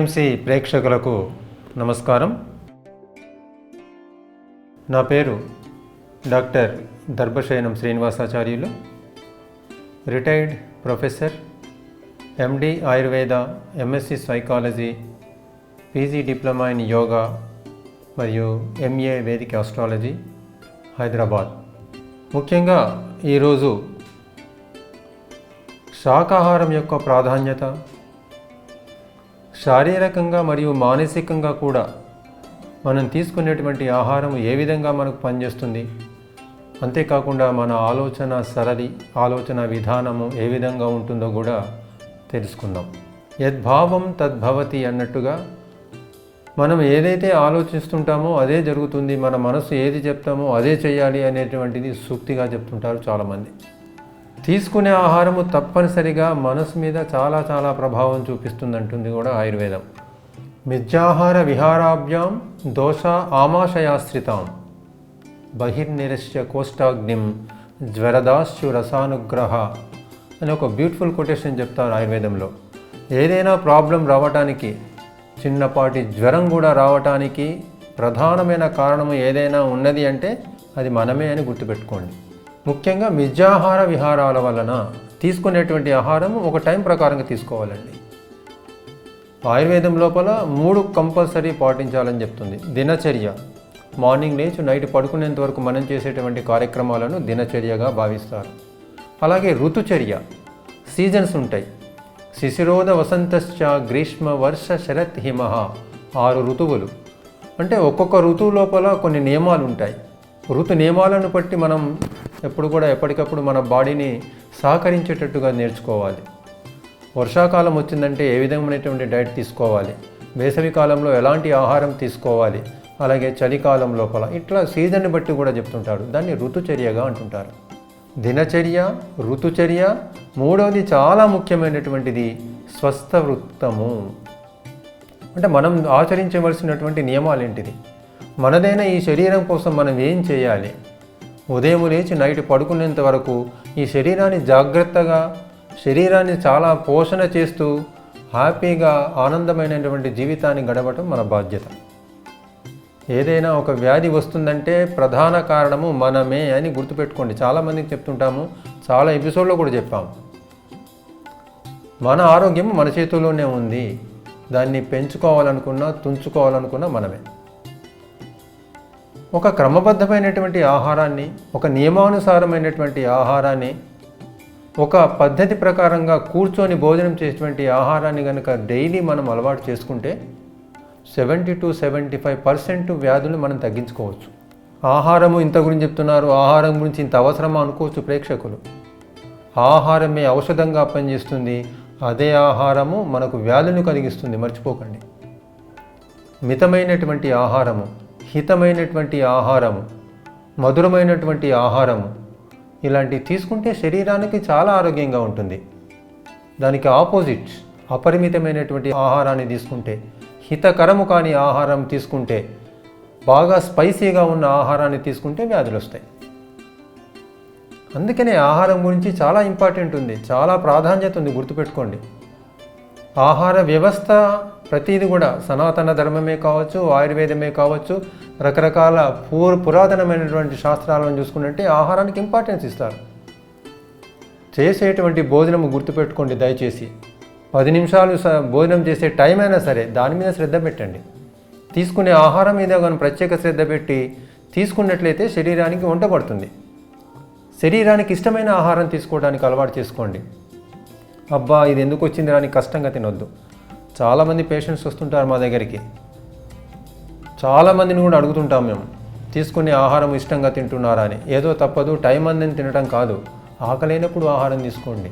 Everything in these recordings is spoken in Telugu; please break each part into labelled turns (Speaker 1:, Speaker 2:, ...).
Speaker 1: పిఎంసి ప్రేక్షకులకు నమస్కారం. నా పేరు doctor Darbhasayanam Srinivasacharyulu retired professor MD Ayurveda MSc psychology PG diploma in yoga మరియు ఎంఏ వేదిక ఆస్ట్రాలజీ హైదరాబాద్. ముఖ్యంగా ఈరోజు శాకాహారం యొక్క ప్రాధాన్యత శారీరకంగా మరియు మానసికంగా కూడా మనం తీసుకునేటువంటి ఆహారం ఏ విధంగా మనకు పనిచేస్తుంది? అంతేకాకుండా మన ఆలోచన సరళి ఆలోచన విధానము ఏ విధంగా ఉంటుందో కూడా తెలుసుకుందాం. యద్భావం తద్భవతి అన్నట్టుగా మనం ఏదైతే ఆలోచిస్తుంటామో అదే జరుగుతుంది మన మనసు ఏది చెప్తామో అదే చేయాలి అనేటువంటిది సూక్తిగా చెప్తుంటారు చాలామంది. తీసుకునే ఆహారము తప్పనిసరిగా మనసు మీద చాలా చాలా ప్రభావం చూపిస్తుందంటుంది కూడా ఆయుర్వేదం. మిథ్యాహార విహారాభ్యాం దోష ఆమాశయాశ్రితాం. బహిర్నిరస్య కోష్టాగ్నిం జ్వరదాస్యు రసానుగ్రహ అని ఒక బ్యూటిఫుల్ కొటేషన్ చెప్తారు ఆయుర్వేదంలో. ఏదైనా ప్రాబ్లం రావటానికి చిన్నపాటి జ్వరం కూడా రావటానికి ప్రధానమైన కారణం ఏదైనా ఉన్నది అంటే అది మనమే అని గుర్తుపెట్టుకోండి. ముఖ్యంగా మిథ్యాహార విహారాల వలన తీసుకునేటువంటి ఆహారం ఒక టైం ప్రకారంగా తీసుకోవాలండి. ఆయుర్వేదం లోపల మూడు కంపల్సరీ పాటించాలని చెప్తుంది. దినచర్య. మార్నింగ్ లేచి నైట్ పడుకునేంత వరకు మనం చేసేటువంటి కార్యక్రమాలను దినచర్యగా భావిస్తారు. అలాగే ఋతుచర్య. సీజన్స్ ఉంటాయి. శిశిరోధ వసంతశ్చ గ్రీష్మ వర్ష శరత్ హిమ ఆరు ఋతువులు. అంటే ఒక్కొక్క ఋతువు లోపల కొన్ని నియమాలు ఉంటాయి. ఋతు నియమాలను బట్టి మనం ఎప్పుడు కూడా ఎప్పటికప్పుడు మన బాడీని సహకరించేటట్టుగా నేర్చుకోవాలి. వర్షాకాలం వచ్చిందంటే ఏ విధమైనటువంటి డైట్ తీసుకోవాలి? వేసవి కాలంలో ఎలాంటి ఆహారం తీసుకోవాలి? అలాగే చలికాలం లోపల ఇట్లా సీజన్ని బట్టి కూడా చెప్తుంటారు దాన్ని ఋతుచర్యగా అంటుంటారు. దినచర్య ఋతుచర్య మూడవది చాలా ముఖ్యమైనటువంటిది స్వస్థ వృత్తము అంటే మనం ఆచరించవలసినటువంటి నియమాలు ఏంటిది మనదైన ఈ శరీరం కోసం మనం ఏం చేయాలి? ఉదయం లేచి నైట్ పడుకునేంత వరకు ఈ శరీరాన్ని జాగ్రత్తగా శరీరాన్ని చాలా పోషణ చేస్తూ హ్యాపీగా ఆనందమైనటువంటి జీవితాన్ని గడపటం మన బాధ్యత. ఏదైనా ఒక వ్యాధి వస్తుందంటే ప్రధాన కారణము మనమే అని గుర్తుపెట్టుకోండి. చాలామందికి చెప్తుంటాము చాలా ఎపిసోడ్లో కూడా చెప్పాము మన ఆరోగ్యం మన చేతుల్లోనే ఉంది. దాన్ని పెంచుకోవాలనుకున్నా తుంచుకోవాలనుకున్నా మనమే. ఒక క్రమబద్ధమైనటువంటి ఆహారాన్ని ఒక నియమానుసారమైనటువంటి ఆహారాన్ని ఒక పద్ధతి ప్రకారంగా కూర్చొని భోజనం చేసేటువంటి ఆహారాన్ని కనుక డైలీ మనం అలవాటు చేసుకుంటే seventy to seventy five percent వ్యాధులు మనం తగ్గించుకోవచ్చు. ఆహారము ఇంత గురించి చెప్తున్నారు ఆహారం గురించి ఇంత అవసరమా అనుకోవచ్చు ప్రేక్షకులు. ఆహారమే ఔషధంగా పనిచేస్తుంది అదే ఆహారము మనకు వ్యాధులను కలిగిస్తుంది మర్చిపోకండి. మితమైనటువంటి ఆహారము హితమైనటువంటి ఆహారం మధురమైనటువంటి ఆహారం ఇలాంటివి తీసుకుంటే శరీరానికి చాలా ఆరోగ్యంగా ఉంటుంది. దానికి ఆపోజిట్ అపరిమితమైనటువంటి ఆహారాన్ని తీసుకుంటే హితకరము కాని ఆహారం తీసుకుంటే బాగా స్పైసీగా ఉన్న ఆహారాన్ని తీసుకుంటే వ్యాధులు వస్తాయి. అందుకనే ఆహారం గురించి చాలా ఇంపార్టెంట్ ఉంది చాలా ప్రాధాన్యత ఉంది గుర్తుపెట్టుకోండి. ఆహార వ్యవస్థ ప్రతిది కూడా సనాతన ధర్మమే కావచ్చు ఆయుర్వేదమే కావచ్చు రకరకాల పూర్ పురాతనమైనటువంటి శాస్త్రాలను చూసుకుంటే ఆహారానికి ఇంపార్టెన్స్ ఇస్తారు. చేసేటువంటి భోజనం గుర్తుపెట్టుకోండి దయచేసి. పది నిమిషాలు స భోజనం చేసే టైం అయినా సరే దాని మీద శ్రద్ధ పెట్టండి. తీసుకునే ఆహారం మీద కానీ ప్రత్యేక శ్రద్ధ పెట్టి తీసుకున్నట్లయితే శరీరానికి వంట పడుతుంది శరీరానికి ఇష్టమైన ఆహారం తీసుకోవడానికి అలవాటు చేసుకోండి. అబ్బా ఇది ఎందుకు వచ్చింది రాని కష్టంగా తినొద్దు. చాలామంది పేషెంట్స్ వస్తుంటారు మా దగ్గరికి. చాలామందిని కూడా అడుగుతుంటాం మేము. తీసుకునే ఆహారం ఇష్టంగా తింటున్నారా అని. ఏదో తప్పదు టైం అందని తినడం కాదు. ఆకలైనప్పుడు ఆహారం తీసుకోండి.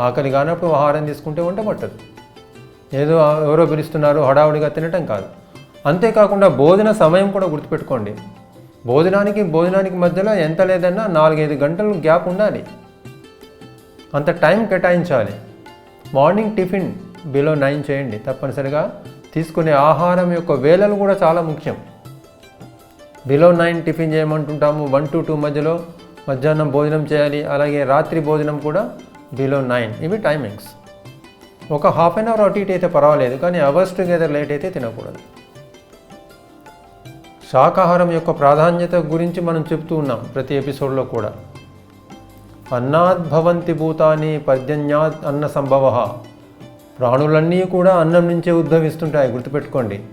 Speaker 1: ఆకలి కానప్పుడు ఆహారం తీసుకుంటే వంట పట్టదు. ఏదో ఎవరో పిలుస్తున్నారు హడావుడిగా తినటం కాదు. అంతేకాకుండా భోజన సమయం కూడా గుర్తుపెట్టుకోండి. భోజనానికి భోజనానికి మధ్యలో ఎంత లేదన్నా నాలుగైదు గంటలు గ్యాప్ ఉండాలి. అంత టైం కేటాయించాలి. మార్నింగ్ టిఫిన్ బిలో నైన్ చేయండి. తప్పనిసరిగా తీసుకునే ఆహారం యొక్క వేళలు కూడా చాలా ముఖ్యం. బిలో నైన్ టిఫిన్ చేయమంటుంటాము. వన్ టు టూ మధ్యలో మధ్యాహ్నం భోజనం చేయాలి. అలాగే రాత్రి భోజనం కూడా బిలో నైన్. ఇవి టైమింగ్స్. ఒక హాఫ్ అన్ అవర్ అటు ఇటు అయితే పర్వాలేదు. కానీ అవర్స్ టుగెదర్ లేట్ అయితే తినకూడదు. శాకాహారం యొక్క ప్రాధాన్యత గురించి మనం చెప్తూ ఉన్నాం ప్రతి ఎపిసోడ్లో కూడా. అన్నాద్భవంతి భూతాని పర్జన్యాత్ అన్న సంభవ. ప్రాణులన్నీ కూడా అన్నం నుంచే ఉద్భవిస్తుంటాయి గుర్తుపెట్టుకోండి.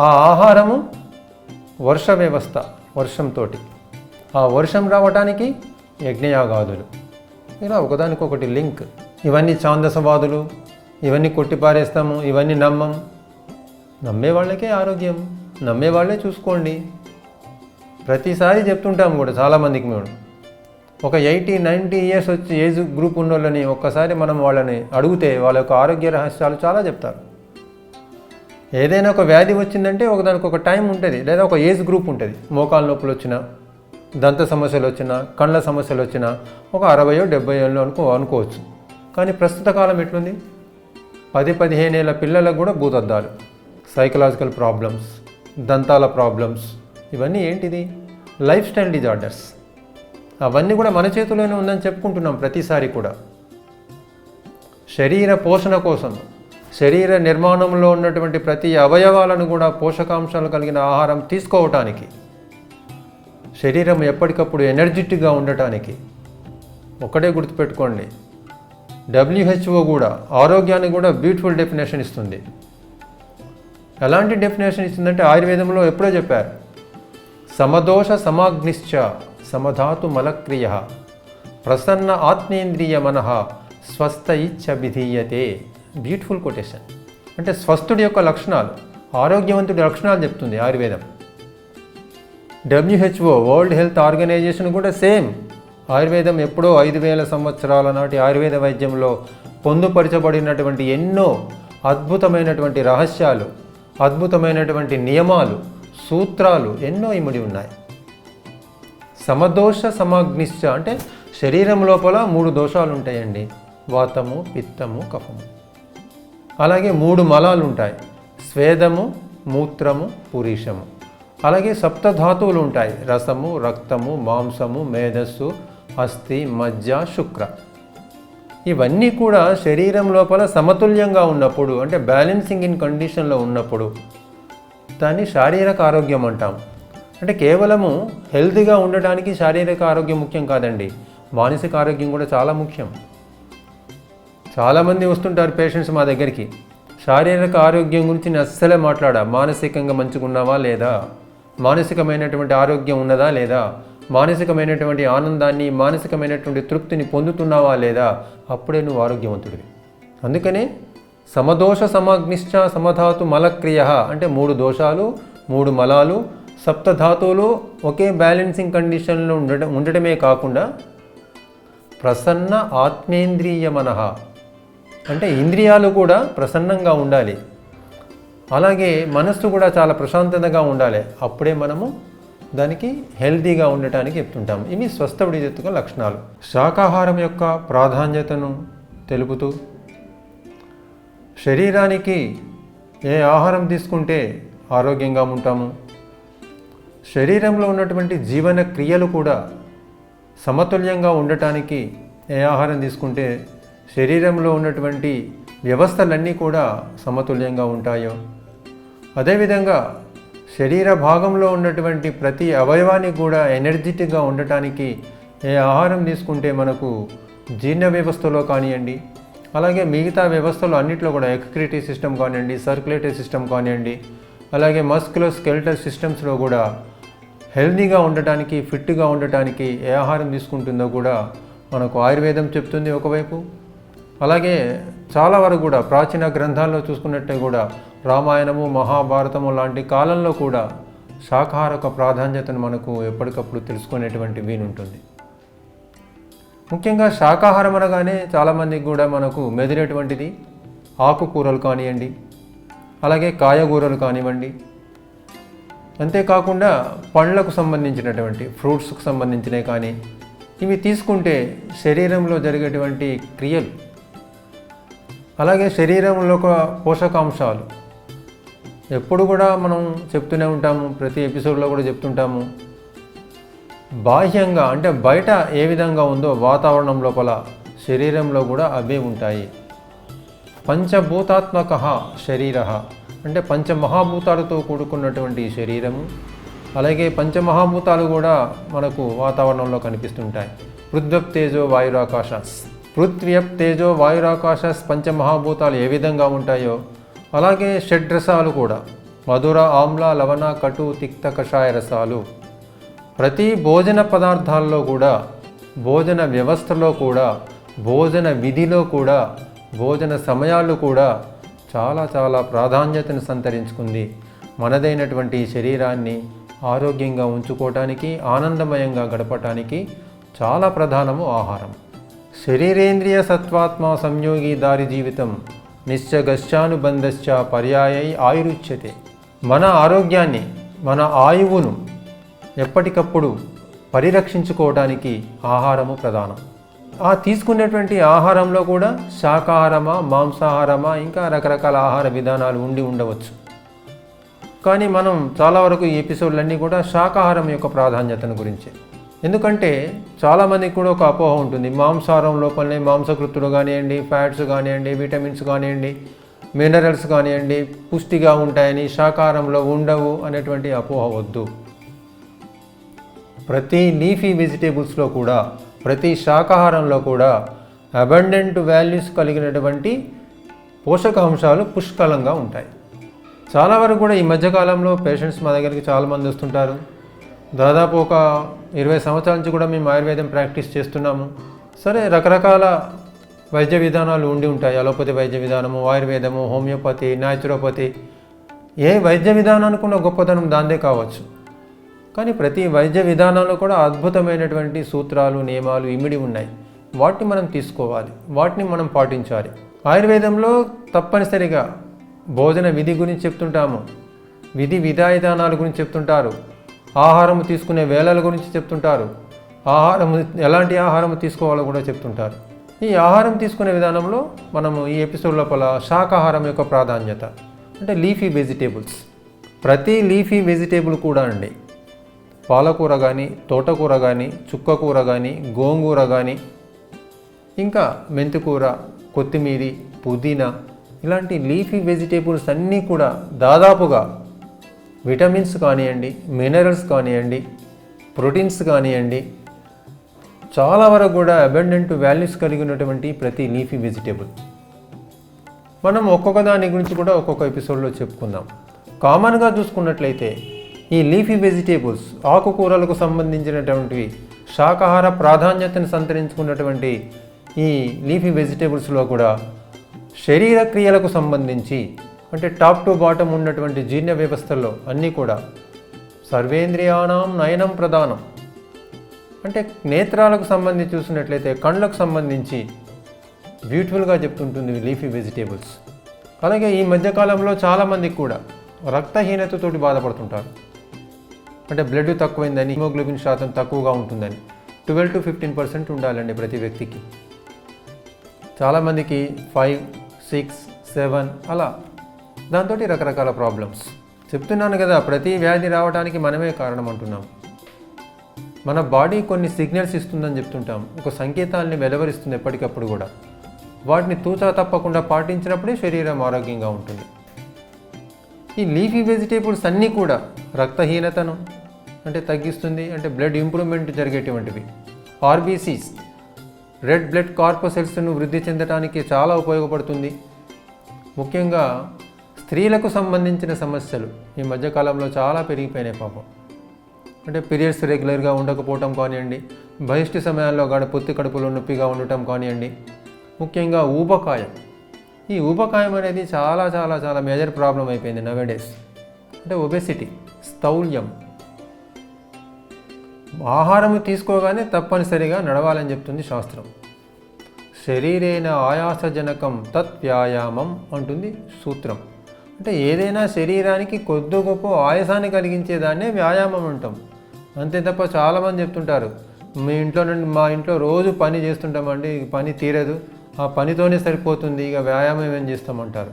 Speaker 1: ఆ ఆహారము వర్ష వ్యవస్థ వర్షంతో ఆ వర్షం రావటానికి యజ్ఞయాగాదులు. ఇలా ఒకదానికొకటి లింక్. ఇవన్నీ ఛాందసవాదులు ఇవన్నీ కొట్టిపారేస్తాము ఇవన్నీ నమ్మం. నమ్మే వాళ్ళకే ఆరోగ్యం నమ్మే వాళ్ళే చూసుకోండి. ప్రతిసారి చెప్తుంటాము కూడా చాలామందికి మేము. ఒక ఎయిటీ నైంటీ ఇయర్స్ వచ్చి ఏజ్ గ్రూప్ ఉన్న వాళ్ళని ఒక్కసారి మనం వాళ్ళని అడిగితే వాళ్ళ యొక్క ఆరోగ్య రహస్యాలు చాలా చెప్తారు. ఏదైనా ఒక వ్యాధి వచ్చిందంటే ఒక దానికి ఒక టైం ఉంటుంది లేదా ఒక ఏజ్ గ్రూప్ ఉంటుంది. మోకాల నొప్పులు వచ్చినా దంత సమస్యలు వచ్చినా కళ్ళ సమస్యలు వచ్చినా ఒక అరవయో డెబ్బై ఏళ్ళు అనుకో అనుకోవచ్చు. కానీ ప్రస్తుత కాలం ఎట్లుంది? పది పదిహేను ఏళ్ళ పిల్లలకు కూడా భూతద్దాలు. సైకలాజికల్ ప్రాబ్లమ్స్ దంతాల ప్రాబ్లమ్స్ ఇవన్నీ ఏంటిది? లైఫ్ స్టైల్ డిజార్డర్స్ అవన్నీ కూడా మన చేతిలోనే ఉందని చెప్పుకుంటున్నాం ప్రతిసారి కూడా. శరీర పోషణ కోసం శరీర నిర్మాణంలో ఉన్నటువంటి ప్రతి అవయవాలను కూడా పోషకాంశాలు కలిగిన ఆహారం తీసుకోవటానికి శరీరం ఎప్పటికప్పుడు ఎనర్జెటిక్గా ఉండటానికి ఒకటే గుర్తుపెట్టుకోండి. డబ్ల్యూహెచ్ఓ కూడా ఆరోగ్యానికి కూడా బ్యూటిఫుల్ డెఫినేషన్ ఇస్తుంది. ఎలాంటి డెఫినేషన్ ఇస్తుందంటే ఆయుర్వేదంలో ఎప్పుడో చెప్పారు. సమదోష సమాగ్నిశ్చ సమధాతు మలక్రియ ప్రసన్న ఆత్మేంద్రియ మనః స్వస్థ ఇచ్చభిధీయతే బ్యూటిఫుల్ కొటేషన్ అంటే స్వస్థుడి యొక్క లక్షణాలు ఆరోగ్యవంతుడి లక్షణాలు చెప్తుంది ఆయుర్వేదం. డబ్ల్యూహెచ్ఓ వరల్డ్ హెల్త్ ఆర్గనైజేషన్ కూడా సేమ్. ఆయుర్వేదం ఎప్పుడో ఐదు వేల సంవత్సరాల నాటి ఆయుర్వేద వైద్యంలో పొందుపరచబడినటువంటి ఎన్నో అద్భుతమైనటువంటి రహస్యాలు అద్భుతమైనటువంటి నియమాలు సూత్రాలు ఎన్నో ఇమిడి ఉన్నాయి. సమదోష సమాగ్నిశ్చ అంటే శరీరం లోపల మూడు దోషాలు ఉంటాయండి. వాతము పిత్తము కఫము. అలాగే మూడు మలాలు ఉంటాయి. స్వేదము మూత్రము పురీషము. అలాగే సప్తధాతువులు ఉంటాయి. రసము రక్తము మాంసము మేధస్సు అస్థి మజ్జ శుక్ర. ఇవన్నీ కూడా శరీరం లోపల సమతుల్యంగా ఉన్నప్పుడు అంటే బ్యాలెన్సింగ్ ఇన్ కండిషన్లో ఉన్నప్పుడు దాన్ని శారీరక ఆరోగ్యం అంటాం. అంటే కేవలము హెల్తీగా ఉండటానికి శారీరక ఆరోగ్యం ముఖ్యం కాదండి. మానసిక ఆరోగ్యం కూడా చాలా ముఖ్యం. చాలామంది వస్తుంటారు పేషెంట్స్ మా దగ్గరికి. శారీరక ఆరోగ్యం గురించి నేను అస్సలే మాట్లాడా. మానసికంగా మంచుకున్నావా లేదా? మానసికమైనటువంటి ఆరోగ్యం ఉన్నదా లేదా? మానసికమైనటువంటి ఆనందాన్ని మానసికమైనటువంటి తృప్తిని పొందుతున్నావా లేదా? అప్పుడే నువ్వు ఆరోగ్యవంతుడివి. అందుకనే సమదోష సమగ్నిశ్చ సమధాతు మలక్రియ అంటే మూడు దోషాలు మూడు మలాలు సప్తధాతువులు ఒకే బ్యాలెన్సింగ్ కండిషన్లో ఉండటం ఉండటమే కాకుండా ప్రసన్న ఆత్మేంద్రియ మనః అంటే ఇంద్రియాలు కూడా ప్రసన్నంగా ఉండాలి. అలాగే మనస్సు కూడా చాలా ప్రశాంతతగా ఉండాలి. అప్పుడే మనము దానికి హెల్తీగా ఉండటానికి చెప్తుంటాం ఇవి స్వస్థ విడిజెత్తుగా లక్షణాలు. శాకాహారం యొక్క ప్రాధాన్యతను తెలుపుతూ శరీరానికి ఏ ఆహారం తీసుకుంటే ఆరోగ్యంగా ఉంటాము? శరీరంలో ఉన్నటువంటి జీవన క్రియలు కూడా సమతుల్యంగా ఉండటానికి ఏ ఆహారం తీసుకుంటే శరీరంలో ఉన్నటువంటి వ్యవస్థలన్నీ కూడా సమతుల్యంగా ఉంటాయో. అదేవిధంగా శరీర భాగంలో ఉన్నటువంటి ప్రతి అవయవానికి కూడా ఎనర్జెటిక్గా ఉండటానికి ఏ ఆహారం తీసుకుంటే మనకు జీర్ణ వ్యవస్థలో కానివ్వండి అలాగే మిగతా వ్యవస్థలు అన్నిట్లో కూడా ఎక్స్క్రిటరీ సిస్టమ్ కానివ్వండి సర్క్యులేటరీ సిస్టమ్ కానివ్వండి అలాగే మస్కులో స్కెల్టర్ సిస్టమ్స్లో కూడా హెల్దీగా ఉండటానికి ఫిట్గా ఉండటానికి ఏ ఆహారం తీసుకుంటుందో కూడా మనకు ఆయుర్వేదం చెప్తుంది ఒకవైపు. అలాగే చాలా వరకు కూడా ప్రాచీన గ్రంథాల్లో చూసుకున్నట్టే కూడా రామాయణము మహాభారతము లాంటి కాలంలో కూడా శాకాహారక ప్రాధాన్యతను మనకు ఎప్పటికప్పుడు తెలుసుకునేటువంటి వీలుంటుంది ముఖ్యంగా శాకాహారం అనగానే చాలామందికి కూడా మనకు మెదిరేటువంటిది ఆకుకూరలు కానివ్వండి అలాగే కాయగూరలు కానివ్వండి అంతేకాకుండా పండ్లకు సంబంధించినటువంటి ఫ్రూట్స్కు సంబంధించినవి కానీ ఇవి తీసుకుంటే శరీరంలో జరిగేటువంటి క్రియలు అలాగే శరీరంలో ఒక పోషకాంశాలు. ఎప్పుడు కూడా మనం చెప్తూనే ఉంటాము ప్రతి ఎపిసోడ్లో కూడా చెప్తుంటాము. బాహ్యంగా అంటే బయట ఏ విధంగా ఉందో వాతావరణం లోపల శరీరంలో కూడా అవే ఉంటాయి. పంచభూతాత్మక శరీర. అంటే పంచమహాభూతాలతో కూడుకున్నటువంటి ఈ శరీరము అలాగే పంచమహాభూతాలు కూడా మనకు వాతావరణంలో కనిపిస్తుంటాయి. పృథ్వప్ తేజో వాయురాకాశాస్ పృథ్వ్యప్ తేజో వాయురాకాశాస్ పంచమహాభూతాలు ఏ విధంగా ఉంటాయో అలాగే షడ్రసాలు కూడా. మధుర ఆమ్ల లవణ కటు తిక్త కషాయ రసాలు. ప్రతి భోజన పదార్థాల్లో కూడా భోజన వ్యవస్థలో కూడా భోజన విధిలో కూడా భోజన సమయాలు కూడా చాలా చాలా ప్రాధాన్యతను సంతరించుకుంది. మనదైనటువంటి శరీరాన్ని ఆరోగ్యంగా ఉంచుకోవటానికి ఆనందమయంగా గడపటానికి చాలా ప్రధానము ఆహారం. శరీరేంద్రియ సత్వాత్మ సంయోగి దారి జీవితం నిశ్చగశ్చానుబంధశ్చ పర్యాయై ఆయురుచ్యతే. మన ఆరోగ్యాన్ని మన ఆయువును ఎప్పటికప్పుడు పరిరక్షించుకోవడానికి ఆహారము ప్రధానం. ఆ తీసుకునేటువంటి ఆహారంలో కూడా శాకాహారమా మాంసాహారమా ఇంకా రకరకాల ఆహార విధానాలు ఉండి ఉండవచ్చు. కానీ మనం చాలా వరకు ఈ ఎపిసోడ్లన్నీ కూడా శాకాహారం యొక్క ప్రాధాన్యతను గురించి. ఎందుకంటే చాలామందికి కూడా ఒక అపోహ ఉంటుంది. మాంసాహారం లోపలనే మాంసకృతులు కానివ్వండి ఫ్యాట్స్ కానివ్వండి విటమిన్స్ కానివ్వండి మినరల్స్ కానివ్వండి పుష్టిగా ఉంటాయని శాకాహారంలో ఉండవు అనేటువంటి అపోహ వద్దు. ప్రతి లీఫీ వెజిటేబుల్స్లో కూడా ప్రతి శాకాహారంలో కూడా అబండెంట్ వాల్యూస్ కలిగినటువంటి పోషకాంశాలు పుష్కలంగా ఉంటాయి. చాలా వరకు కూడా ఈ మధ్యకాలంలో పేషెంట్స్ మా దగ్గరికి చాలామంది వస్తుంటారు. దాదాపు ఒక ఇరవై సంవత్సరాల నుంచి కూడా మేము ఆయుర్వేదం ప్రాక్టీస్ చేస్తున్నాము. సరే రకరకాల వైద్య విధానాలు ఉండి ఉంటాయి. అలోపతి వైద్య విధానము ఆయుర్వేదము హోమియోపతి న్యాచురోపతి ఏ వైద్య విధానానికి ఉన్న గొప్పతనం దాందే కావచ్చు. కానీ ప్రతి వైద్య విధానంలో కూడా అద్భుతమైనటువంటి సూత్రాలు నియమాలు ఇమిడి ఉన్నాయి. వాటిని మనం తీసుకోవాలి. వాటిని మనం పాటించాలి. ఆయుర్వేదంలో తప్పనిసరిగా భోజన విధి గురించి చెప్తుంటాము. విధి విధాయిదానాల గురించి చెప్తుంటారు. ఆహారం తీసుకునే వేళల గురించి చెప్తుంటారు. ఆహారం ఎలాంటి ఆహారం తీసుకోవాలో కూడా చెప్తుంటారు. ఈ ఆహారం తీసుకునే విధానంలో మనము ఈ ఎపిసోడ్ లోపల శాకాహారం యొక్క ప్రాధాన్యత అంటే లీఫీ వెజిటేబుల్స్. ప్రతి లీఫీ వెజిటేబుల్ కూడా అండి. పాలకూర కానీ తోటకూర కానీ చుక్కకూర కానీ గోంగూర కానీ ఇంకా మెంతికూర కొత్తిమీరి పుదీనా ఇలాంటి లీఫీ వెజిటేబుల్స్ అన్నీ కూడా దాదాపుగా విటమిన్స్ కానివ్వండి మినరల్స్ కానివ్వండి ప్రోటీన్స్ కానివ్వండి చాలా వరకు కూడా అబెండెంట్ వాల్యూస్ కలిగి ఉన్నటువంటి ప్రతి లీఫీ వెజిటేబుల్. మనం ఒక్కొక్క దాని గురించి కూడా ఒక్కొక్క ఎపిసోడ్లో చెప్పుకుందాం. కామన్గా చూసుకున్నట్లయితే ఈ లీఫీ వెజిటేబుల్స్ ఆకుకూరలకు సంబంధించినటువంటివి శాకాహార ప్రాధాన్యతను సంతరించుకున్నటువంటి ఈ లీఫీ వెజిటేబుల్స్లో కూడా శరీర క్రియలకు సంబంధించి అంటే టాప్ టు బాటమ్ ఉన్నటువంటి జీర్ణ వ్యవస్థల్లో అన్నీ కూడా సర్వేంద్రియాణం నయనం ప్రధానం. అంటే నేత్రాలకు సంబంధించి చూసినట్లయితే కళ్ళకు సంబంధించి బ్యూటిఫుల్గా చెప్తుంటుంది లీఫీ వెజిటేబుల్స్. అలాగే ఈ మధ్యకాలంలో చాలామందికి కూడా రక్తహీనతతోటి బాధపడుతుంటారు. అంటే బ్లడ్ తక్కువైందని హిమోగ్లోబిన్ శాతం తక్కువగా ఉంటుందని. ట్వెల్వ్ టు ఫిఫ్టీన్ పర్సెంట్ ఉండాలండి ప్రతి వ్యక్తికి. చాలామందికి ఫైవ్ సిక్స్ సెవెన్ అలా. దాంతో రకరకాల ప్రాబ్లమ్స్ చెప్తున్నాను కదా ప్రతి వ్యాధి రావడానికి మనమే కారణం అంటున్నాం. మన బాడీ కొన్ని సిగ్నల్స్ ఇస్తుందని చెప్తుంటాం. ఒక సంకేతాలని వెలువరిస్తుంది ఎప్పటికప్పుడు కూడా. వాటిని తూచా తప్పకుండా పాటించినప్పుడే శరీరం ఆరోగ్యంగా ఉంటుంది. ఈ లీఫీ వెజిటేబుల్స్ అన్నీ కూడా రక్తహీనతను అంటే తగ్గిస్తుంది అంటే బ్లడ్ ఇంప్రూవ్మెంట్ జరిగేటువంటివి. ఆర్బీసీస్ రెడ్ బ్లడ్ కార్పోసెల్స్ను వృద్ధి చెందడానికి చాలా ఉపయోగపడుతుంది. ముఖ్యంగా స్త్రీలకు సంబంధించిన సమస్యలు ఈ మధ్యకాలంలో చాలా పెరిగిపోయినాయి పాపం. అంటే పీరియడ్స్ రెగ్యులర్గా ఉండకపోవటం కానివ్వండి బహిష్టి సమయాల్లో గడ పొత్తి కడుపులో నొప్పిగా ఉండటం కానివ్వండి ముఖ్యంగా ఊబకాయం. ఈ ఊబకాయం అనేది చాలా చాలా చాలా మేజర్ ప్రాబ్లం అయిపోయింది నవేడేస్ అంటే ఒబెసిటీ స్థౌల్యం ఆహారం తీసుకోగానే తప్పనిసరిగా నడవాలని చెప్తుంది శాస్త్రం. శరీరేన ఆయాసజనకం తత్ వ్యాయామం అంటుంది సూత్రం. అంటే ఏదైనా శరీరానికి కొద్ది గొప్ప ఆయాసాన్ని కలిగించేదాన్నే వ్యాయామం అంటాం. అంతే తప్ప చాలామంది చెప్తుంటారు మీ ఇంట్లో నుండి మా ఇంట్లో రోజు పని చేస్తుంటామండి పని తీరదు ఆ పనితోనే సరిపోతుంది ఇక వ్యాయామం ఏం చేస్తామంటారు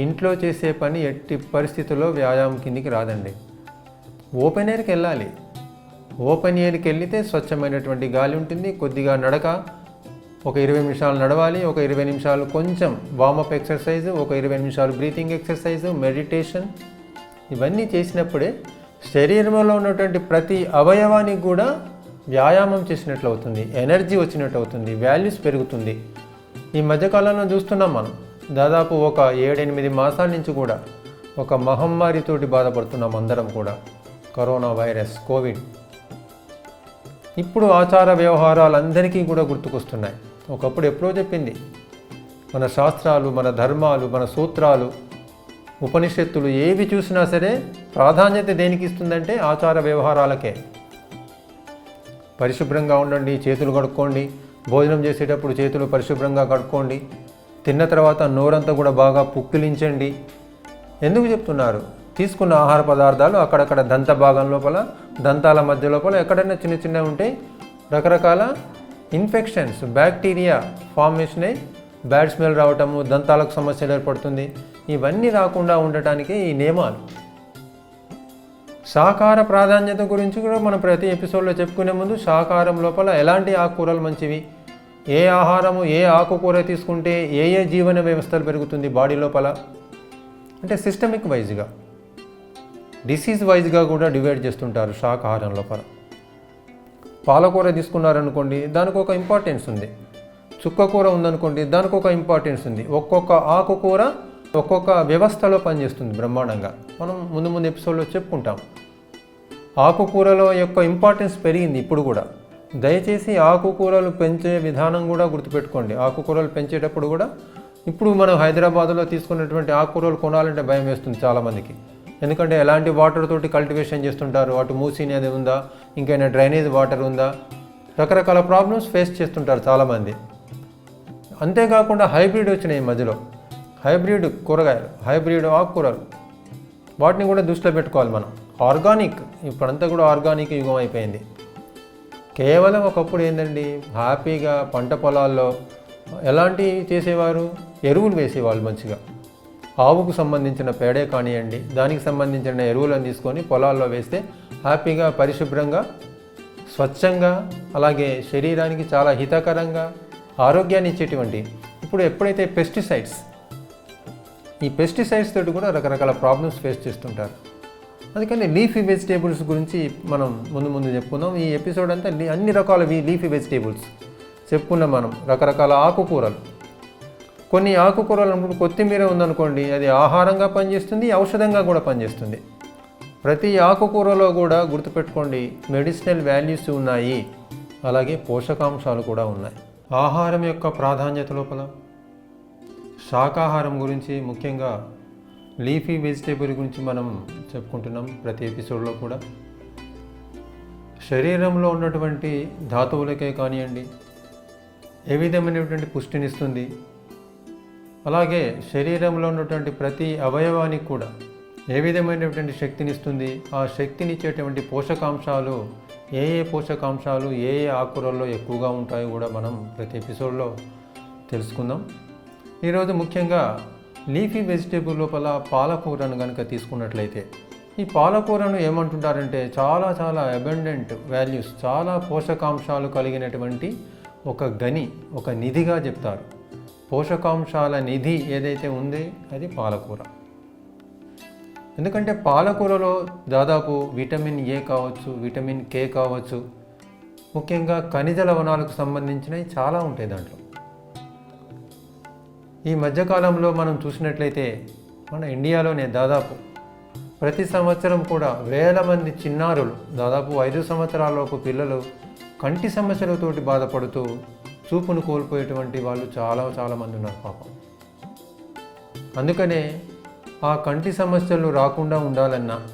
Speaker 1: ఇంట్లో చేసే పని ఎట్టి పరిస్థితుల్లో వ్యాయామం కిందికి రాదండి. ఓపెన్ ఎయిర్కి వెళ్ళాలి. ఓపెన్ ఎయిర్కి వెళ్తే స్వచ్ఛమైనటువంటి గాలి ఉంటుంది. కొద్దిగా నడక ఒక ఇరవై నిమిషాలు నడవాలి ఒక ఇరవై నిమిషాలు కొంచెం వామప్ ఎక్సర్సైజ్ ఒక ఇరవై నిమిషాలు బ్రీతింగ్ ఎక్సర్సైజ్ మెడిటేషన్ ఇవన్నీ చేసినప్పుడే శరీరంలో ఉన్నటువంటి ప్రతి అవయవానికి కూడా వ్యాయామం చేసినట్లు అవుతుంది. ఎనర్జీ వచ్చినట్టు అవుతుంది. వాల్యూస్ పెరుగుతుంది. ఈ మధ్యకాలంలో చూస్తున్నాం మనం. దాదాపు ఒక ఏడెనిమిది మాసాల నుంచి కూడా ఒక మహమ్మారితోటి బాధపడుతున్నాం అందరం కూడా. కరోనా వైరస్ కోవిడ్ ఇప్పుడు ఆచార వ్యవహారాలు అందరికీ కూడా గుర్తుకొస్తున్నాయి. ఒకప్పుడు ఎప్పుడో చెప్పింది మన శాస్త్రాలు మన ధర్మాలు మన సూత్రాలు ఉపనిషత్తులు ఏవి చూసినా సరే ప్రాధాన్యత దేనికి ఇస్తుందంటే ఆచార వ్యవహారాలకే. పరిశుభ్రంగా ఉండండి చేతులు కడుక్కోండి భోజనం చేసేటప్పుడు చేతులు పరిశుభ్రంగా కడుక్కోండి తిన్న తర్వాత నోరంతా కూడా బాగా పుక్కిలించండి. ఎందుకు చెప్తున్నారు? తీసుకున్న ఆహార పదార్థాలు అక్కడక్కడ దంత భాగం లోపల దంతాల మధ్య లోపల ఎక్కడైనా చిన్న చిన్న ఉంటే రకరకాల ఇన్ఫెక్షన్స్ బ్యాక్టీరియా ఫార్మేషన్ అయి బ్యాడ్ స్మెల్ రావటము దంతాలకు సమస్యలు ఏర్పడుతుంది. ఇవన్నీ రాకుండా ఉండటానికి ఈ నియమాలు. సాకార ప్రాధాన్యత గురించి కూడా మనం ప్రతి ఎపిసోడ్లో చెప్పుకునే ముందు సాకారం లోపల ఎలాంటి ఆకుకూరలు మంచివి? ఏ ఆహారము ఏ ఆకుకూర తీసుకుంటే ఏ ఏ జీవన వ్యవస్థలు పెరుగుతుంది బాడీ లోపల? అంటే సిస్టమిక్ వైజ్గా డిసీజ్ వైజ్గా కూడా డివైడ్ చేస్తుంటారు శాకాహారం లోపల. పాలకూర తీసుకున్నారనుకోండి దానికి ఒక ఇంపార్టెన్స్ ఉంది. చుక్కకూర ఉందనుకోండి దానికి ఒక ఇంపార్టెన్స్ ఉంది. ఒక్కొక్క ఆకుకూర ఒక్కొక్క వ్యవస్థలో పనిచేస్తుంది బ్రహ్మాండంగా. మనం ముందు ముందు ఎపిసోడ్లో చెప్పుకుంటాం. ఆకుకూరల యొక్క ఇంపార్టెన్స్ పెరిగింది ఇప్పుడు కూడా. దయచేసి ఆకుకూరలు పెంచే విధానం కూడా గుర్తుపెట్టుకోండి. ఆకుకూరలు పెంచేటప్పుడు కూడా ఇప్పుడు మనం హైదరాబాద్లో తీసుకున్నటువంటి ఆకుకూరలు కొనాలంటే భయం వేస్తుంది చాలామందికి. ఎందుకంటే ఎలాంటి వాటర్ తోటి కల్టివేషన్ చేస్తుంటారు? అటు మూసినది ఉందా? ఇంకైనా డ్రైనేజ్ వాటర్ ఉందా? రకరకాల ప్రాబ్లమ్స్ ఫేస్ చేస్తుంటారు చాలామంది. అంతేకాకుండా హైబ్రిడ్ వచ్చినాయి ఈ మధ్యలో. హైబ్రిడ్ కూరగాయలు హైబ్రిడ్ ఆకుకూరలు. వాటిని కూడా దృష్టిలో పెట్టుకోవాలి మనం. ఆర్గానిక్ ఇప్పుడంతా కూడా ఆర్గానిక్ యుగం అయిపోయింది. కేవలం ఒకప్పుడు ఏంటండి హ్యాపీగా పంట పొలాల్లో ఎలాంటి చేసేవారు? ఎరువులు వేసేవాళ్ళు మంచిగా. ఆవుకు సంబంధించిన పేడే కానివ్వండి దానికి సంబంధించిన ఎరువులను తీసుకొని పొలాల్లో వేస్తే హ్యాపీగా పరిశుభ్రంగా స్వచ్ఛంగా అలాగే శరీరానికి చాలా హితకరంగా ఆరోగ్యాన్ని ఇచ్చేటువంటి ఇప్పుడు ఎప్పుడైతే పెస్టిసైడ్స్ ఈ పెస్టిసైడ్స్ తోటి కూడా రకరకాల ప్రాబ్లమ్స్ ఫేస్ చేస్తుంటారు. అందుకని లీఫీ వెజిటేబుల్స్ గురించి మనం ముందు ముందు చెప్పుకుందాం. ఈ ఎపిసోడ్ అంతా అన్ని రకాల లీఫీ వెజిటేబుల్స్ చెప్పుకున్నాం మనం రకరకాల ఆకుకూరలు. కొన్ని ఆకుకూరలు అనుకుంటే కొత్తిమీర ఉందనుకోండి అది ఆహారంగా పనిచేస్తుంది ఔషధంగా కూడా పనిచేస్తుంది. ప్రతి ఆకుకూరలో కూడా గుర్తుపెట్టుకోండి మెడిసినల్ వాల్యూస్ ఉన్నాయి అలాగే పోషకాంశాలు కూడా ఉన్నాయి. ఆహారం యొక్క ప్రాధాన్యత లోపల శాకాహారం గురించి ముఖ్యంగా లీఫీ వెజిటేబుల్ గురించి మనం చెప్పుకుంటున్నాం ప్రతి ఎపిసోడ్లో కూడా. శరీరంలో ఉన్నటువంటి ధాతువులకే కానివ్వండి ఏ విధమైనటువంటి పుష్టినిస్తుంది అలాగే శరీరంలో ఉన్నటువంటి ప్రతి అవయవానికి కూడా ఏ విధమైనటువంటి శక్తినిస్తుంది ఆ శక్తినిచ్చేటువంటి పోషకాంశాలు ఏ ఏ పోషకాంశాలు ఏ ఏ ఆకుకూరల్లో ఎక్కువగా ఉంటాయో కూడా మనం ప్రతి ఎపిసోడ్లో తెలుసుకుందాం. ఈరోజు ముఖ్యంగా లీఫీ వెజిటేబుల్ లోపల పాలకూరను కనుక తీసుకున్నట్లయితే ఈ పాలకూరను ఏమంటుంటారంటే చాలా చాలా అబెండెంట్ వాల్యూస్ చాలా పోషకాంశాలు కలిగినటువంటి ఒక గని ఒక నిధిగా చెప్తారు. పోషకాంశాల నిధి ఏదైతే ఉంది అది పాలకూర. ఎందుకంటే పాలకూరలో దాదాపు విటమిన్ ఏ కావచ్చు విటమిన్ కే కావచ్చు ముఖ్యంగా ఖనిజ లవణాలకు సంబంధించినవి చాలా ఉంటాయి దాంట్లో. ఈ మధ్యకాలంలో మనం చూసినట్లయితే మన ఇండియాలోనే దాదాపు ప్రతి సంవత్సరం కూడా వేల మంది చిన్నారులు దాదాపు ఐదు సంవత్సరాలలోపు పిల్లలు కంటి సమస్యలతోటి బాధపడుతూ చూపును కోల్పోయేటువంటి వాళ్ళు చాలా చాలా మంది ఉన్నారు పాపం. అందుకనే ఆ కంటి సమస్యలు రాకుండా ఉండాలన్నా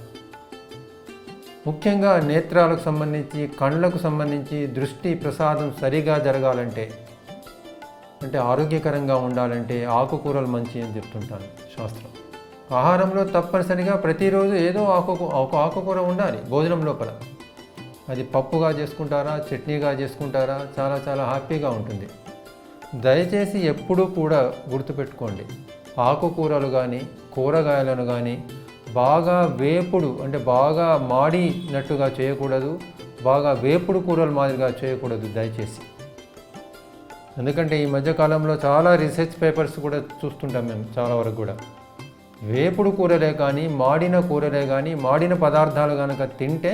Speaker 1: ముఖ్యంగా నేత్రాలకు సంబంధించి కళ్ళకు సంబంధించి దృష్టి ప్రసాదం సరిగా జరగాలంటే అంటే ఆరోగ్యకరంగా ఉండాలంటే ఆకుకూరలు మంచి అని చెప్తుంటాను శాస్త్రం. ఆహారంలో తప్పనిసరిగా ప్రతిరోజు ఏదో ఆకు ఒక ఆకుకూర ఉండాలి భోజనం లోపల. అది పప్పుగా చేసుకుంటారా చట్నీగా చేసుకుంటారా చాలా చాలా హ్యాపీగా ఉంటుంది. దయచేసి ఎప్పుడూ కూడా గుర్తుపెట్టుకోండి. ఆకుకూరలు కానీ కూరగాయలను కానీ బాగా వేపుడు అంటే బాగా మాడినట్టుగా చేయకూడదు బాగా వేపుడు కూరలు మాదిరిగా చేయకూడదు దయచేసి. ఎందుకంటే ఈ మధ్యకాలంలో చాలా రీసెర్చ్ పేపర్స్ కూడా చూస్తుంటాం మేము చాలా వరకు కూడా. వేపుడు కూరలే కానీ మాడిన కూరలే కానీ మాడిన పదార్థాలు కనుక తింటే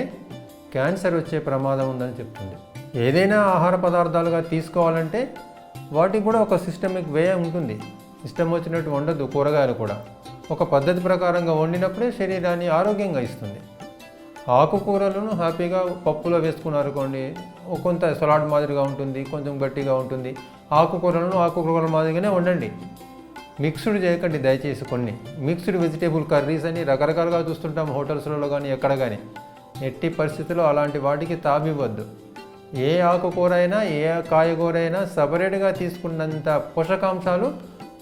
Speaker 1: క్యాన్సర్ వచ్చే ప్రమాదం ఉందని చెప్తుంది. ఏదైనా ఆహార పదార్థాలుగా తీసుకోవాలంటే వాటికి కూడా ఒక సిస్టమిక్ వే ఉంటుంది. ఇష్టం వచ్చినట్టు వండదు కూరగాయలు కూడా. ఒక పద్ధతి ప్రకారంగా వండినప్పుడే శరీరాన్ని ఆరోగ్యంగా ఇస్తుంది. ఆకుకూరలను హ్యాపీగా పప్పులో వేసుకున్నారనుకోండి ఓ కొంత సలాడ్ మాదిరిగా ఉంటుంది కొంచెం గట్టిగా ఉంటుంది. ఆకుకూరలను ఆకుకూరల మాదిరిగానే వండండి. మిక్స్డ్ చేయకండి దయచేసి కొన్ని. మిక్స్డ్ వెజిటేబుల్ కర్రీస్ అని రకరకాలుగా చూస్తుంటాం హోటల్స్లలో కానీ ఎక్కడ కానీ ఎట్టి పరిస్థితుల్లో అలాంటి వాటికి తావివ్వద్దు. ఏ ఆకుకూర అయినా ఏ కాయగూర అయినా సపరేట్గా తీసుకున్నంత పోషకాంశాలు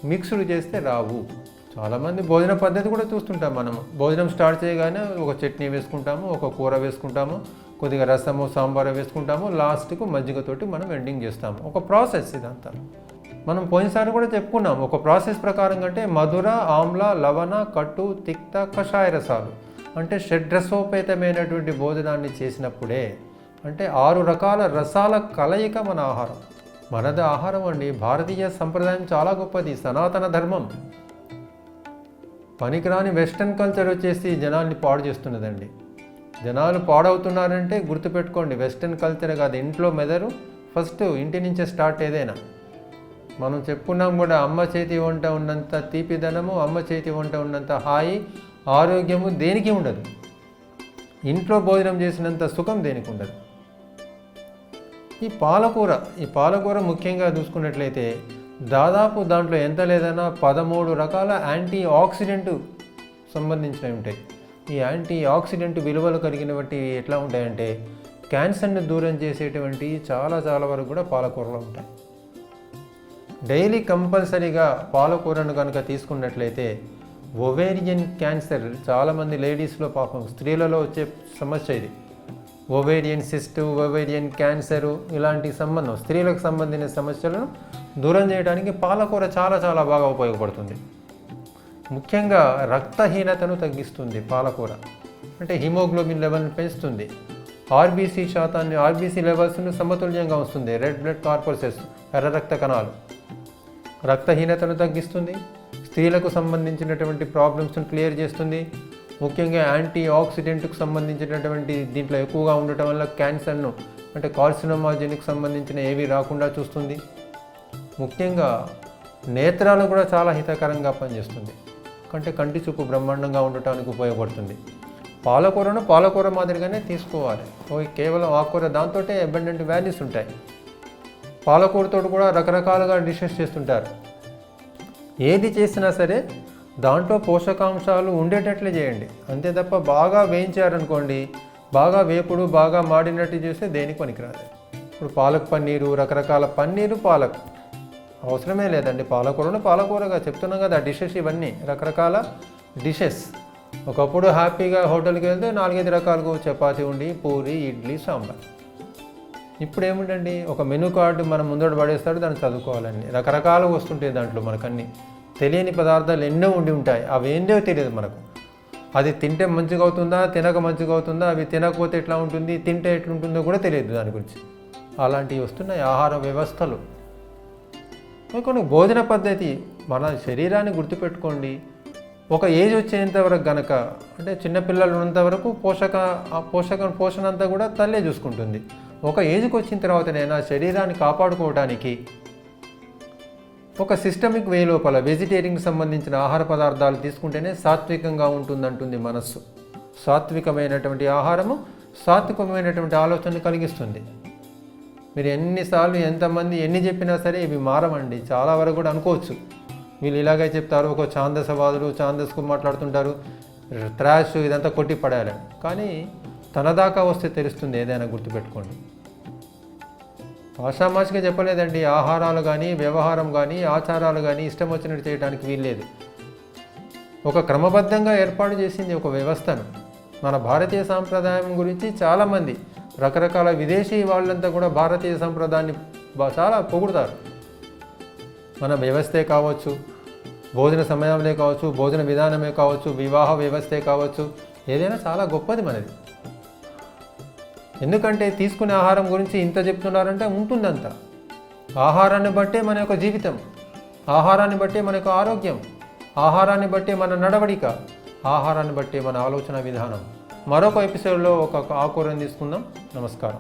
Speaker 1: మిక్స్డ్ చేస్తే రావు. చాలామంది భోజన పద్ధతి కూడా చూస్తుంటాం మనం. భోజనం స్టార్ట్ చేయగానే ఒక చట్నీ వేసుకుంటాము ఒక కూర వేసుకుంటాము కొద్దిగా రసము సాంబార్ వేసుకుంటాము లాస్ట్కు మజ్జిగతోటి మనం ఎండింగ్ చేస్తాము. ఒక ప్రాసెస్ ఇదంతా. మనం పోయినసారి కూడా చెప్పుకున్నాం ఒక ప్రాసెస్ ప్రకారం కంటే మధుర ఆమ్ల లవణ కట్టు తిక్త కషాయ రసాలు. అంటే షడ్రసోపేతమైనటువంటి భోజనాన్ని చేసినప్పుడే అంటే ఆరు రకాల రసాల కలయిక మన ఆహారం. మనది ఆహారం అండి. భారతీయ సంప్రదాయం చాలా గొప్పది. సనాతన ధర్మం. పనికిరాని వెస్ట్రన్ కల్చర్ వచ్చేసి జనాల్ని పాడు చేస్తున్నదండి. జనాలు పాడవుతున్నారంటే గుర్తుపెట్టుకోండి. వెస్ట్రన్ కల్చర్ కాదు. ఇంట్లో మెదరు ఫస్ట్ ఇంటి నుంచే స్టార్ట్ ఏదైనా. మనం చెప్పుకున్నాం కూడా అమ్మ చేతి వంట ఉన్నంత తీపిదనము అమ్మ చేతి వంట ఉన్నంత హాయి ఆరోగ్యము దేనికి ఉండదు? ఇంట్లో భోజనం చేసినంత సుఖం దేనికి ఉండదు? ఈ పాలకూర ఈ పాలకూర ముఖ్యంగా చూసుకున్నట్లయితే దాదాపు దాంట్లో ఎంత లేదన్నా పదమూడు రకాల యాంటీ ఆక్సిడెంట్ సంబంధించినవి ఉంటాయి. ఈ యాంటీ ఆక్సిడెంట్ విలువలు కలిగినటువంటి ఎట్లా ఉంటాయంటే క్యాన్సర్ని దూరం చేసేటువంటి చాలా చాలా వరకు కూడా పాలకూరలో ఉంటాయి. డైలీ కంపల్సరీగా పాలకూరను కనుక తీసుకున్నట్లయితే ఒవేరియన్ క్యాన్సర్ చాలామంది లేడీస్లో పాపం స్త్రీలలో వచ్చే సమస్య ఇది. ఒవేరియన్ సిస్టు ఒవేరియన్ క్యాన్సరు ఇలాంటి సంబంధం స్త్రీలకు సంబంధించిన సమస్యలను దూరం చేయడానికి పాలకూర చాలా చాలా బాగా ఉపయోగపడుతుంది. ముఖ్యంగా రక్తహీనతను తగ్గిస్తుంది పాలకూర. అంటే హిమోగ్లోబిన్ లెవెల్ని పెంచుతుంది. ఆర్బీసీ శాతాన్ని ఆర్బీసీ లెవెల్స్ను సమతుల్యంగా వస్తుంది రెడ్ బ్లడ్ కార్పొసెస్ ఎర్ర రక్త కణాలు. రక్తహీనతను తగ్గిస్తుంది. స్త్రీలకు సంబంధించినటువంటి ప్రాబ్లమ్స్ను క్లియర్ చేస్తుంది. ముఖ్యంగా యాంటీ ఆక్సిడెంట్కు సంబంధించినటువంటి దీంట్లో ఎక్కువగా ఉండటం వల్ల క్యాన్సర్ను అంటే కార్సినోమాజెనిక్ సంబంధించిన ఏవి రాకుండా చూస్తుంది. ముఖ్యంగా నేత్రాలు కూడా చాలా హితకరంగా పనిచేస్తుంది. అంటే కంటి చూపు బ్రహ్మాండంగా ఉండటానికి ఉపయోగపడుతుంది. పాలకూరను పాలకూర మాదిరిగానే తీసుకోవాలి. ఓ కేవలం ఆకుకూర దాంతో అబండెంట్ వాల్యూస్ ఉంటాయి. పాలకూరతో కూడా రకరకాలుగా డిషెస్ చేస్తుంటారు. ఏది చేసినా సరే దాంట్లో పోషకాంశాలు ఉండేటట్లు చేయండి. అంతే తప్ప బాగా వేయించారనుకోండి బాగా వేపుడు బాగా మాడినట్టు చేస్తే దేనికి పనికిరాదు. ఇప్పుడు పాలక్ పన్నీరు రకరకాల పన్నీరు పాలక్. అవసరమే లేదండి. పాలకూరను పాలకూరగా చెప్తున్నాం కదా డిషెస్ ఇవన్నీ రకరకాల డిషెస్ ఒకప్పుడు హ్యాపీగా హోటల్కి వెళ్తే నాలుగైదు రకాలుగా చపాతీ ఉండి పూరి ఇడ్లీ సాంబార్. ఇప్పుడు ఏముండండి ఒక మెనూ కార్డు మనం ముందర పడేస్తాడు దాన్ని చదువుకోవాలండి. రకరకాలు వస్తుంటాయి దాంట్లో మనకన్నీ. తెలియని పదార్థాలు ఎన్నో ఉండి ఉంటాయి. అవి ఏందో తెలియదు మనకు. అది తింటే మంచిగా అవుతుందా తినక మంచిగా అవుతుందా అవి తినకపోతే ఎట్లా ఉంటుంది తింటే ఎట్లుంటుందో కూడా తెలియదు దాని గురించి. అలాంటివి వస్తున్నాయి ఆహార వ్యవస్థలు. కొన్ని భోజన పద్ధతి మన శరీరాన్ని గుర్తుపెట్టుకోండి. ఒక ఏజ్ వచ్చేంత వరకు గనక అంటే చిన్నపిల్లలు ఉన్నంత వరకు పోషక ఆ పోషక పోషణ అంతా కూడా తల్లే చూసుకుంటుంది. ఒక ఏజ్కి వచ్చిన తర్వాత నేను శరీరాన్ని కాపాడుకోవడానికి ఒక సిస్టమిక్ వే లోపల వెజిటేరియన్కి సంబంధించిన ఆహార పదార్థాలు తీసుకుంటేనే సాత్వికంగా ఉంటుందంటుంది మనస్సు. సాత్వికమైనటువంటి ఆహారము సాత్వికమైనటువంటి ఆలోచనలు కలిగిస్తుంది. మీరు ఎన్నిసార్లు ఎంతమంది ఎన్ని చెప్పినా సరే ఇవి మారమండి చాలా వరకు కూడా అనుకోవచ్చు. వీళ్ళు ఇలాగే చెప్తారు ఒక ఛాందసవాదులు ఛాందస్కు మాట్లాడుతుంటారు త్రాష్ ఇదంతా కొట్టి పడాలి కానీ తన దాకా వస్తే తెలుస్తుంది ఏదైనా గుర్తుపెట్టుకోండి. అసామాజికంగా చెప్పలేదండి. ఆహారాలు కానీ వ్యవహారం కానీ ఆచారాలు కానీ ఇష్టం వచ్చినట్టు చేయడానికి వీల్లేదు. ఒక క్రమబద్ధంగా ఏర్పాటు చేసింది ఒక వ్యవస్థను. మన భారతీయ సాంప్రదాయం గురించి చాలామంది రకరకాల విదేశీ వాళ్ళంతా కూడా భారతీయ సంప్రదాయాన్ని చాలా పొగుడుతారు. మన వ్యవస్థే కావచ్చు భోజన సమయంలో కావచ్చు భోజన విధానమే కావచ్చు వివాహ వ్యవస్థే కావచ్చు ఏదైనా చాలా గొప్పది మనది. ఎందుకంటే తీసుకునే ఆహారం గురించి ఇంత చెప్తున్నారంటే ఉంటుందంత. ఆహారాన్ని బట్టే మన యొక్క జీవితం. ఆహారాన్ని బట్టే మన యొక్క ఆరోగ్యం. ఆహారాన్ని బట్టే మన నడవడిక. ఆహారాన్ని బట్టే మన ఆలోచన విధానం. మరొక ఎపిసోడ్లో ఒక ఆకూరని తీసుకుందాం. నమస్కారం.